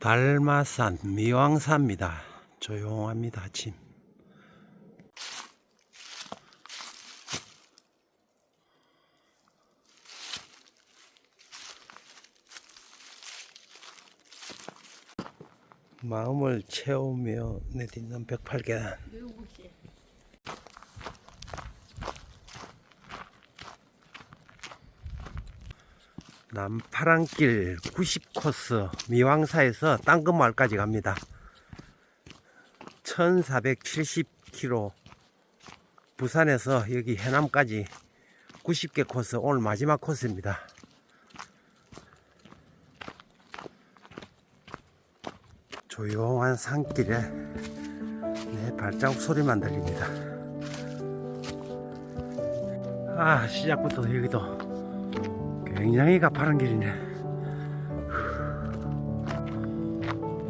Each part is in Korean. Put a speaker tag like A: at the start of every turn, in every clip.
A: 달마산 미왕사입니다. 조용합니다. 아침. 마음을 채우며 내딛는 108계단. 남파랑길 90코스 미왕사에서 땅끝마을까지 갑니다. 1470km 부산에서 여기 해남까지 90개 코스 오늘 마지막 코스입니다. 조용한 산길에 내 발자국 소리만 들립니다. 아 시작부터 여기도 굉장히 가파른 길이네.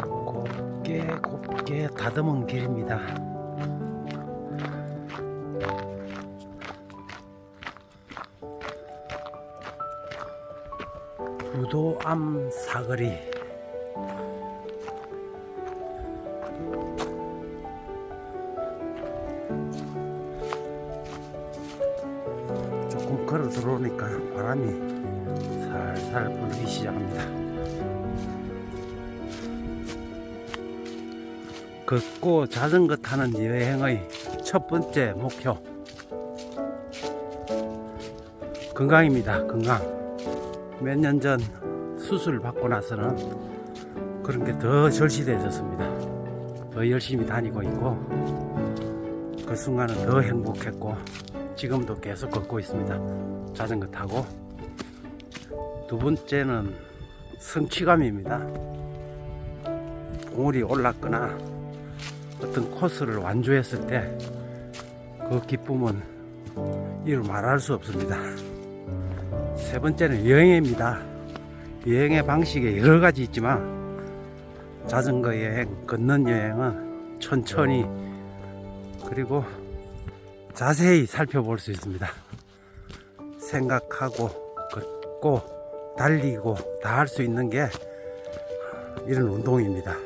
A: 곱게 곱게 다듬은 길입니다. 부도암 사거리 들어오니까 바람이 살살 불기 시작합니다. 걷고 자전거 타는 여행의 첫 번째 목표 건강입니다. 건강. 몇 년 전 수술 받고 나서는 그런 게 더 절실해졌습니다. 더 열심히 다니고 있고 그 순간은 더 행복했고 지금도 계속 걷고 있습니다. 자전거 타고 두 번째는 성취감입니다. 봉우리 올랐거나 어떤 코스를 완주했을 때 그 기쁨은 이루 말할 수 없습니다. 세 번째는 여행입니다. 여행의 방식이 여러 가지 있지만 자전거 여행, 걷는 여행은 천천히 그리고 자세히 살펴볼 수 있습니다. 생각하고 걷고 달리고 다 할 수 있는 게 이런 운동입니다.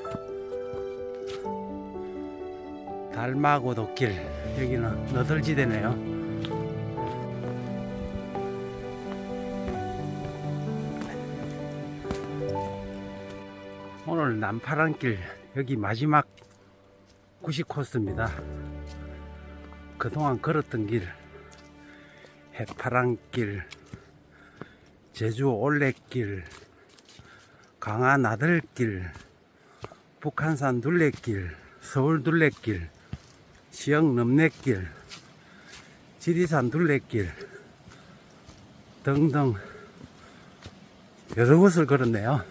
A: 달마고도 길 여기는 너덜지대네요. 오늘 남파랑길 여기 마지막 90코스입니다. 그동안 걸었던 길 해파랑길 제주 올레길 강화 나들길 북한산 둘레길 서울 둘레길 시영 넘내길 지리산 둘레길 등등 여러 곳을 걸었네요.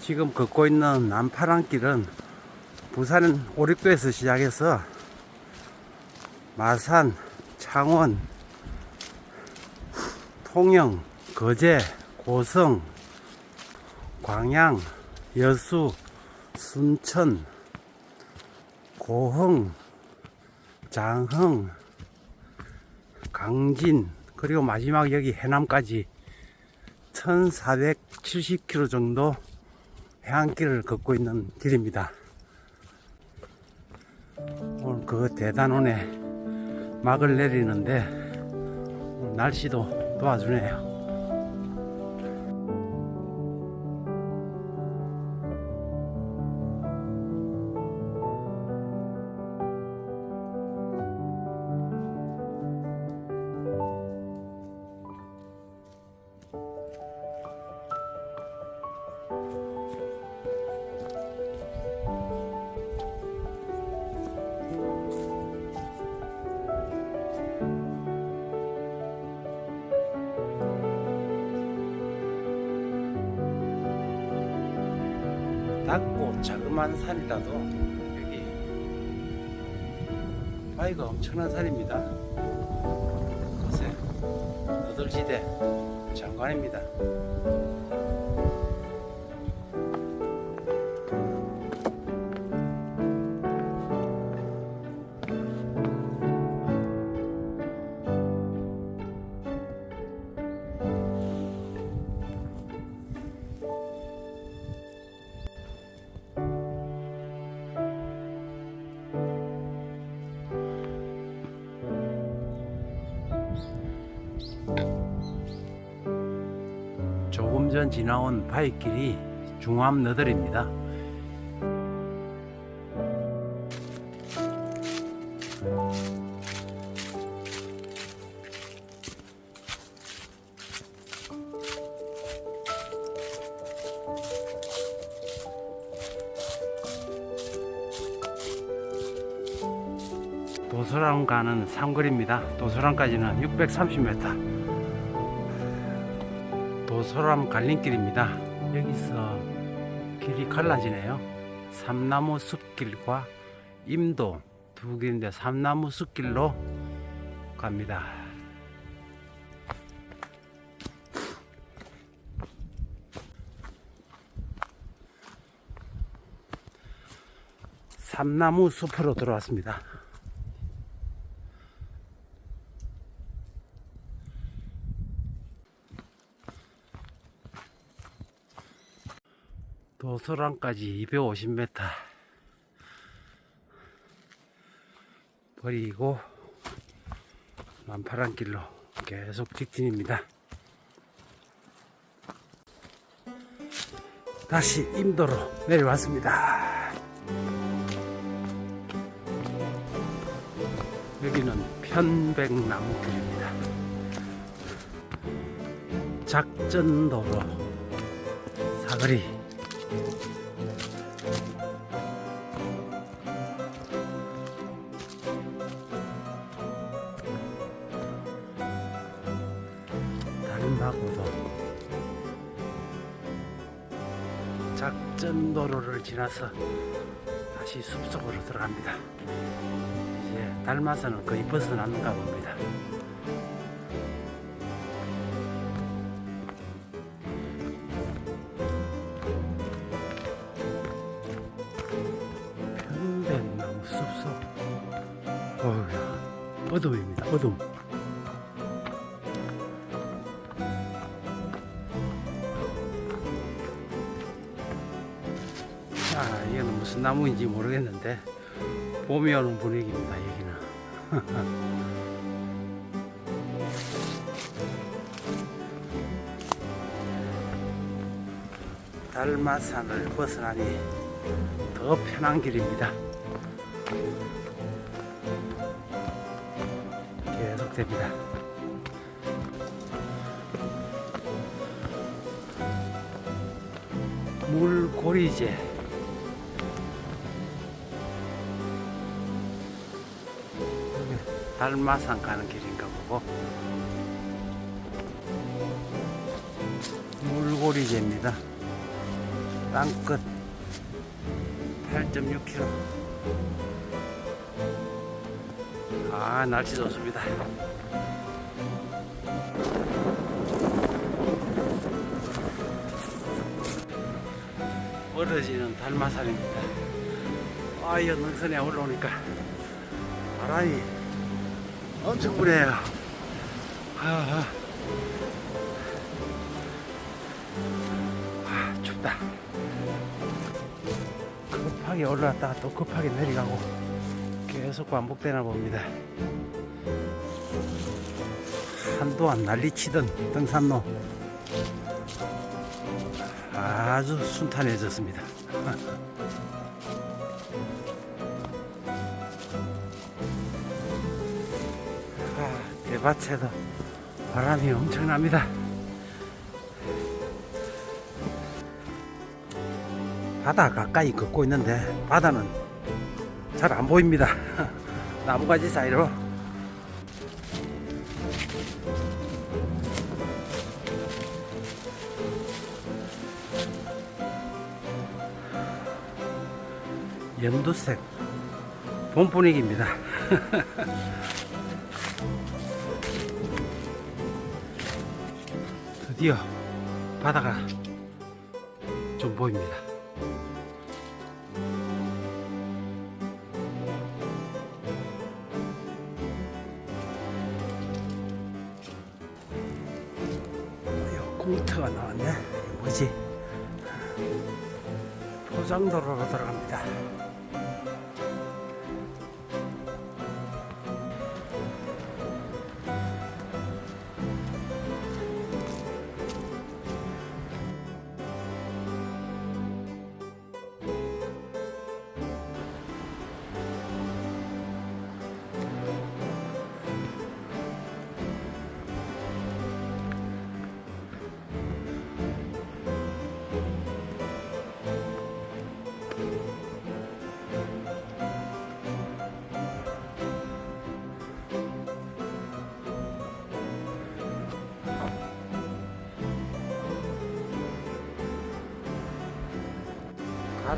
A: 지금 걷고 있는 남파랑길은 부산 오륙도에서 시작해서 마산, 창원, 통영, 거제, 고성, 광양, 여수, 순천, 고흥, 장흥, 강진, 그리고 마지막 여기 해남까지 1470km 정도 해안길을 걷고 있는 길입니다. 오늘 그 대단원에 막을 내리는데 날씨도 도와주네요. 낮고 자그마한 산이라도 여기 바위가 엄청난 산입니다. 보세요. 너덜지대 장관입니다. 전 지나온 바위길이 중암 너들입니다. 도서람 가는 삼거리입니다. 도서람까지는 630m. 도서람 갈림길입니다. 여기서 길이 갈라지네요. 삼나무 숲길과 임도 두 길인데 삼나무 숲길로 갑니다. 삼나무 숲으로 들어왔습니다. 도서랑까지 250m 버리고 만파란 길로 계속 직진입니다. 다시 임도로 내려왔습니다. 여기는 편백나무길입니다. 작전도로 사거리 다른하고도 작전 도로를 지나서 다시 숲속으로 들어갑니다. 이제 달마서는 거의 벗어났는가 봅니다. 어둠입니다. 어둠 자 이거는 무슨 나무인지 모르겠는데 봄이 오는 분위기입니다 여기는. 달마산을 벗어나니 더 편한 길입니다. 계속됩니다. 물고리제 달마산 가는 길인가 보고 물고리제입니다. 땅끝 8.6km. 아, 날씨 좋습니다. 멀어지는 달마산입니다. 아, 이 능선에 올라오니까 바람이 엄청 불어요. 아, 아. 아, 춥다. 급하게 올라왔다가 또 급하게 내려가고 계속 반복되나 봅니다. 한동안 난리치던 등산로 아주 순탄해졌습니다. 아, 대밭에도 바람이 엄청납니다. 바다 가까이 걷고 있는데 바다는 잘 안 보입니다. 나무가지 사이로 연두색 봄 분위기입니다. 드디어 바다가 좀 보입니다.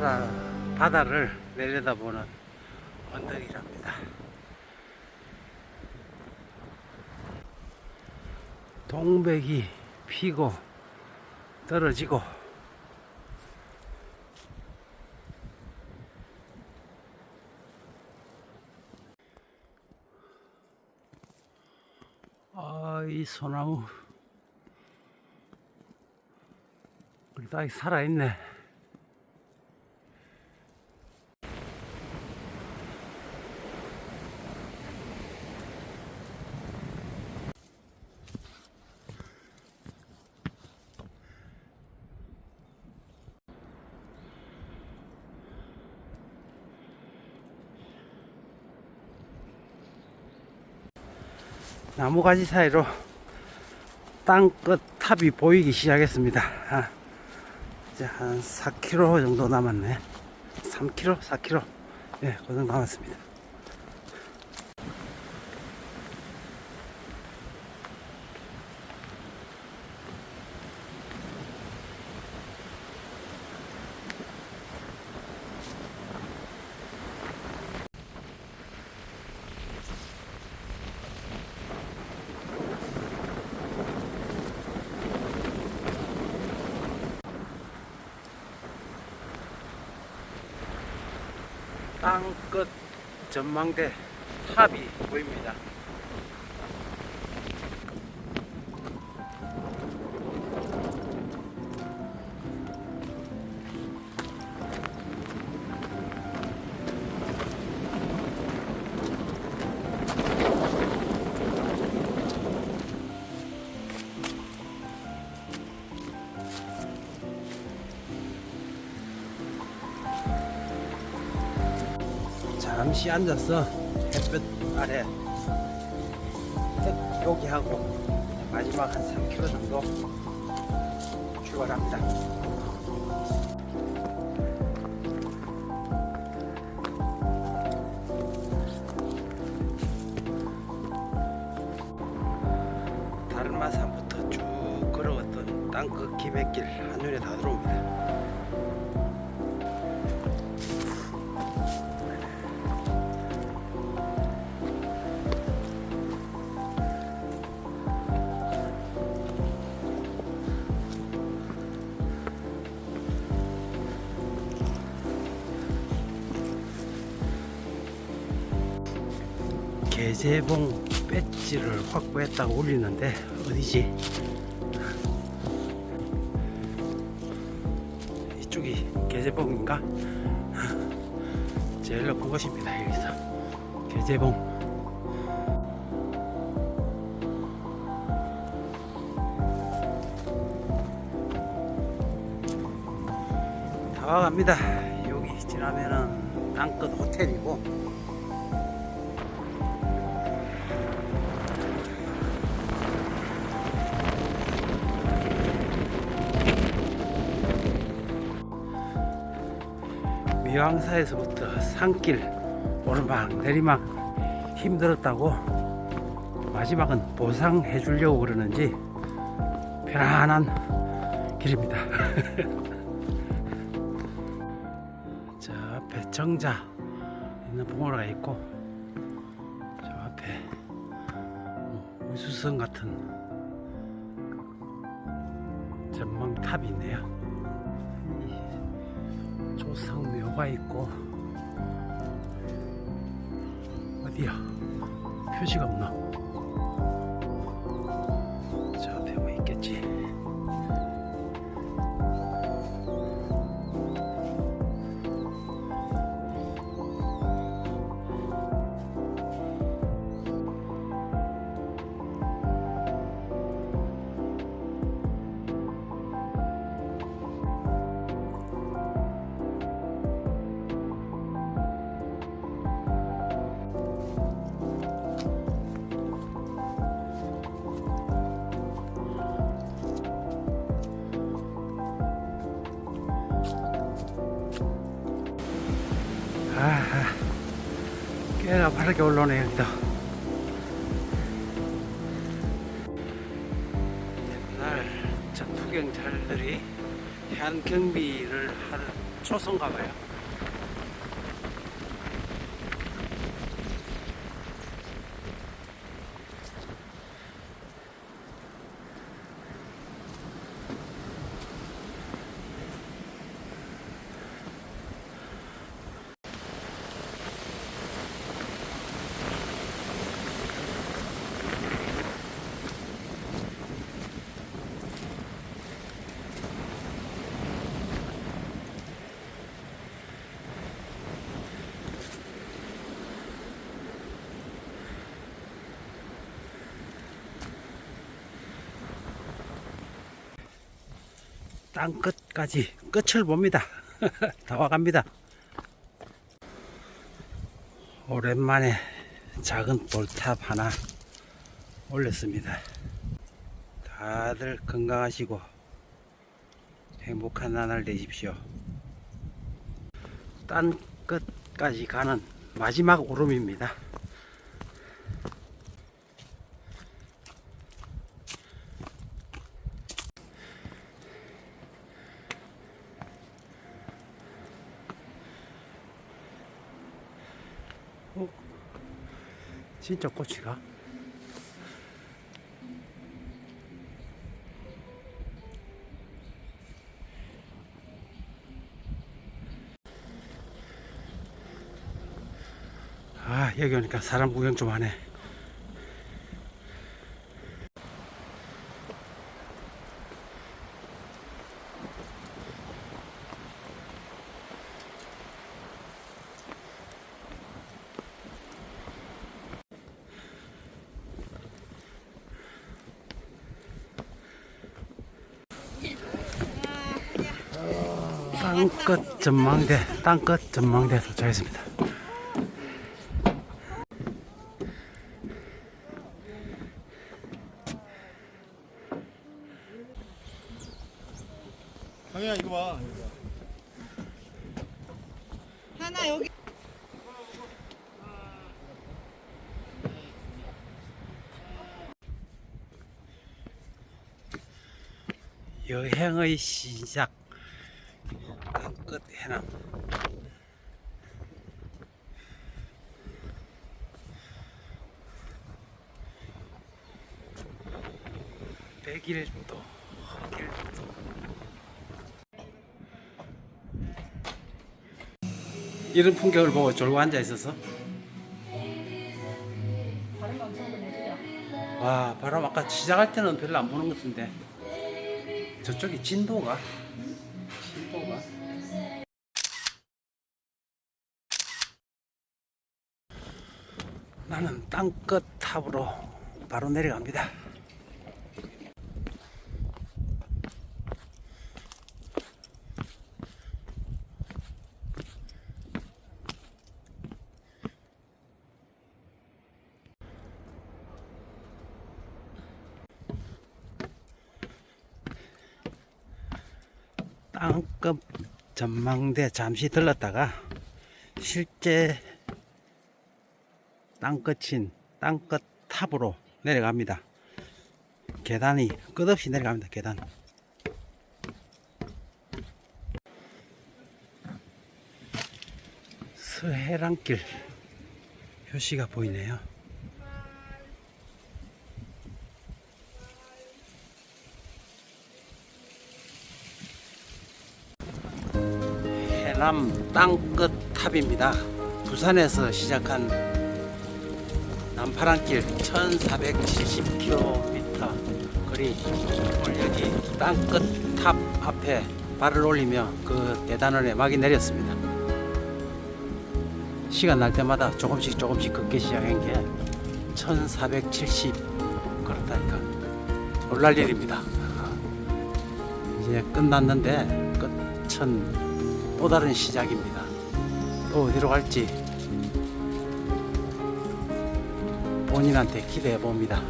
A: 바다, 바다를 내려다보는 언덕이랍니다. 동백이 피고 떨어지고 아, 이 소나무 그래도 아직 살아있네. 나무 가지 사이로 땅끝 탑이 보이기 시작했습니다. 아, 이제 한 4km 정도 남았네. 3km, 4km. 예, 그 정도 남았습니다. 땅끝 전망대 탑이 보입니다. 잠시 앉아서 햇볕 아래 딱 요기하고 마지막 한 3km 정도 출발합니다. 달마산부터 쭉 걸어왔던 땅끝 기백길 한눈에 다 들어옵니다. 재봉 배지를 확보했다고 올리는데 어디지? 이쪽이 개재봉인가? 제일 높은 곳입니다 여기서 개재봉 다 와갑니다 여기 지나면은 땅끝 호텔이고 미왕사에서부터 산길 오르막 내리막 힘들었다고 마지막은 보상해 주려고 그러는지 편안한 길입니다. 저 앞에 정자 있는 봉우라가 있고 저 앞에 뭐 우수성 같은 전망탑이 있네요. 이 조상묘가 있고 어디야? 표시가 없나? 저 앞에 뭐 있겠지 꽤나 빠르게 올라오네 여기도 옛날 저 투경찰들이 해안 경비를 하는 초선가 봐요. 땅 끝까지 끝을 봅니다. 다 와갑니다. 오랜만에 작은 돌탑 하나 올렸습니다. 다들 건강하시고 행복한 나날 되십시오. 땅 끝까지 가는 마지막 오름입니다. 어? 진짜 꽃이가? 아 여기 오니까 사람 구경 좀 하네 땅끝 전망대 땅끝 전망대 도착했습니다.
B: 강현아 이거 봐.
C: 하나 여기.
A: 여행의 시작 100일 정도. 100일 정도. 이런 풍경을 보고 졸고 앉아 있어서 와 바람 아까 시작할 때는 별로 안 보는 것 같은데 저쪽이 진도가 진도가 나는 땅끝 탑으로 바로 내려갑니다. 땅끝 전망대 잠시 들렀다가 실제 땅끝인 땅끝 탑으로 내려갑니다. 계단이 끝없이 내려갑니다. 계단. 서해랑길 표시가 보이네요. 해남 땅끝 탑입니다. 부산에서 시작한 남파랑길 1470km 거리 오늘 여기 땅끝 탑 앞에 발을 올리며 그 대단원에 막이 내렸습니다. 시간 날 때마다 조금씩 조금씩 걷기 시작한 게 1470 그렇다니까 놀랄 일입니다. 이제 끝났는데 끝은 또 다른 시작입니다. 또 어디로 갈지 본인한테 기대해 봅니다.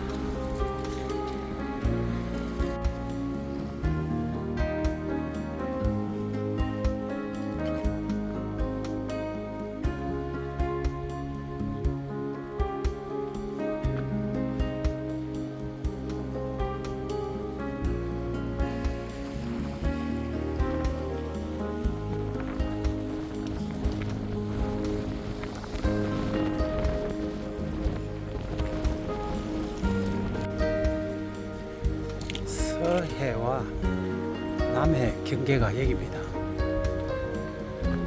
A: 경계가 여기입니다.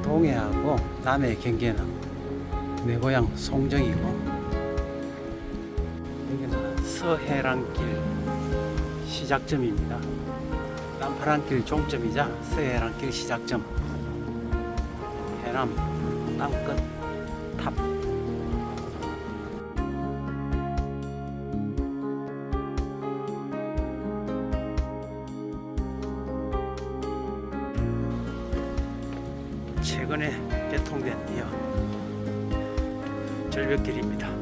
A: 동해하고 남해 경계는 내 고향 송정이고 여기는 서해랑길 시작점입니다. 남파랑길 종점이자 서해랑길 시작점 해남 땅끝 최근에 개통된 이어 절벽길입니다.